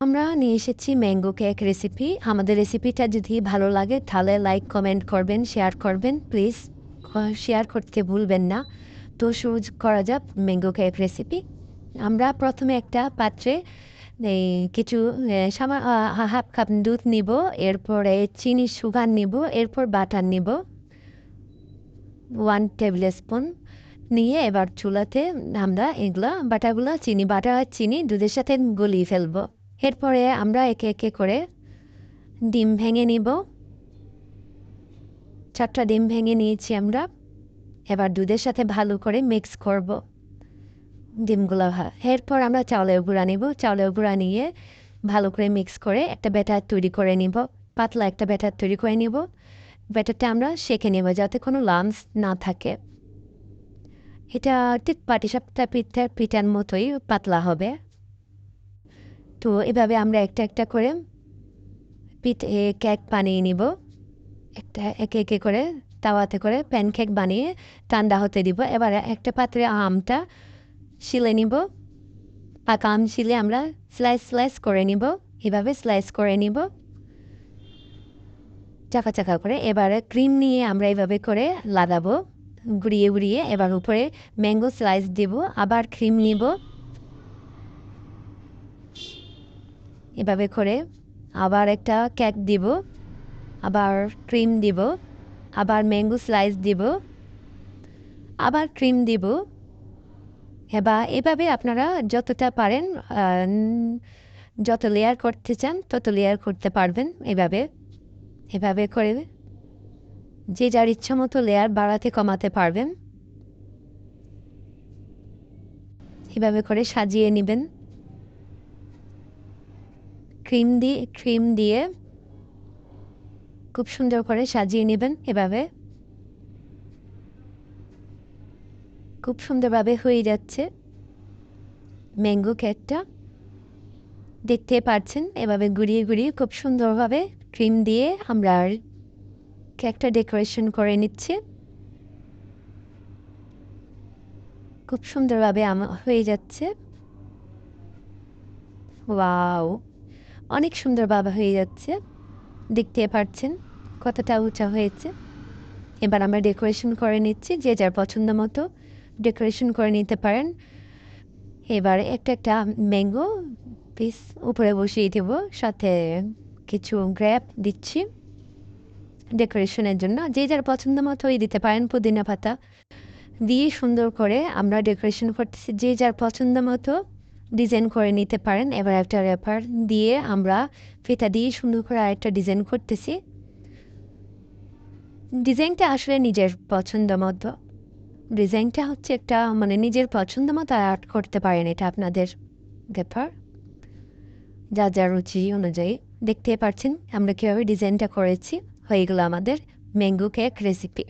আমরা নিয়ে এসেছি ম্যাঙ্গো কেক রেসিপি আমাদের রেসিপিটা যদি ভালো লাগে, তাহলে লাইক কমেন্ট করবেন শেয়ার করবেন প্লিজ শেয়ার করতে ভুলবেন না। তো শুরু করা যাক ম্যাঙ্গো কেক রেসিপি আমরা প্রথমে একটা পাত্রে, এই, কিছু হাফ কাপ দুধ নিব, এরপরে চিনি সুগার নিব, এরপর বাটার নিব। ওয়ান টেবিল স্পুন নিয়ে এবার চুলাতে আমরা এগুলো বাটাগুলো চিনি বাটা আর চিনি দুধের সাথে গলিয়ে ফেলব। এরপরে আমরা একে একে করে ডিম ভেঙে নিব। চারটা ডিম ভেঙে নিয়েছি আমরা। এবার দুধের সাথে ভালো করে মিক্স করব ডিমগুলো। এরপর আমরা চাউলের গুঁড়া নিব। চাউলের গুঁড়া নিয়ে ভালো করে মিক্স করে একটা ব্যাটার তৈরি করে নিব। পাতলা একটা ব্যাটার তৈরি করে নিব। ব্যাটারটা আমরা সেঁকে নেব যাতে কোনো লামস না থাকে। এটা ঠিক পাটিসাপটা পিঠার পিঠার মতোই পাতলা হবে। তো এভাবে আমরা একটা একটা করে পিঠে কেক বানিয়ে নিব। একটা একে একে করে তাওয়াতে করে প্যানকেক বানিয়ে ঠান্ডা হতে দিব। এবার একটা পাত্রে আমটা শিলে নিব। পাকা আম শিলে আমরা স্লাইস স্লাইস করে নিব। এভাবে স্লাইস করে নিব। চাকা চাকা করে এবারে ক্রিম নিয়ে আমরা এভাবে করে লাগাবো গুড়িয়ে গুড়িয়ে এবার উপরে ম্যাঙ্গো স্লাইস দেব। আবার ক্রিম নিব। এভাবে করে আবার একটা কেক দিব, আবার ক্রিম দিব, আবার ম্যাঙ্গো স্লাইস দিব, আবার ক্রিম দিব। এবার এভাবে আপনারা যতটা পারেন যত লেয়ার করতে চান, তত লেয়ার করতে পারবেন এভাবে। এভাবে করে যে যার ইচ্ছা মতো লেয়ার বাড়াতে, কমাতে পারবেন। এভাবে করে সাজিয়ে নেবেন। ক্রিম দিয়ে ক্রিম দিয়ে খুব সুন্দর করে সাজিয়ে নেবেন এভাবে। খুব সুন্দরভাবে হয়ে যাচ্ছে ম্যাঙ্গো কেকটা। দেখতে পাচ্ছেন, এভাবে গুড়িয়ে ঘুরিয়ে খুব সুন্দরভাবে ক্রিম দিয়ে আমরা কেকটা ডেকোরেশন করে নিচ্ছি। খুব সুন্দরভাবে হয়ে যাচ্ছে। ওয়াও! অনেক সুন্দর বাবা হয়ে যাচ্ছে। দেখতে পাচ্ছেন কতটা উঁচা হয়েছে। এবার আমরা ডেকোরেশন করে নিচ্ছি, যে যার পছন্দ মতো ডেকোরেশন করে নিতে পারেন। এবার একটা একটা ম্যাঙ্গো পিস উপরে বসিয়ে দেব, সাথে কিছু গ্র্যাপ দিচ্ছি। ডেকোরেশনের জন্য যে যার পছন্দ মতোই দিতে পারেন, পুদিনা পাতা। দিয়ে সুন্দর করে আমরা ডেকোরেশন করতেছি, যে যার পছন্দ মতো ডিজাইন করে নিতে পারেন, এবার একটা র্যাপার দিয়ে আমরা ফিতা দিয়ে সুন্দর করে আরেকটা ডিজাইন করতেছি। ডিজাইনটা আসলে নিজের পছন্দ মতো। ডিজাইনটা হচ্ছে একটা মানে নিজের পছন্দ মতো আর্ট করতে পারেন, এটা আপনাদের ব্যাপার। যা যা রুচি অনুযায়ী। দেখতে পাচ্ছেন আমরা কীভাবে ডিজাইনটা করেছি। হয়ে গেলো আমাদের ম্যাঙ্গো কেক রেসিপি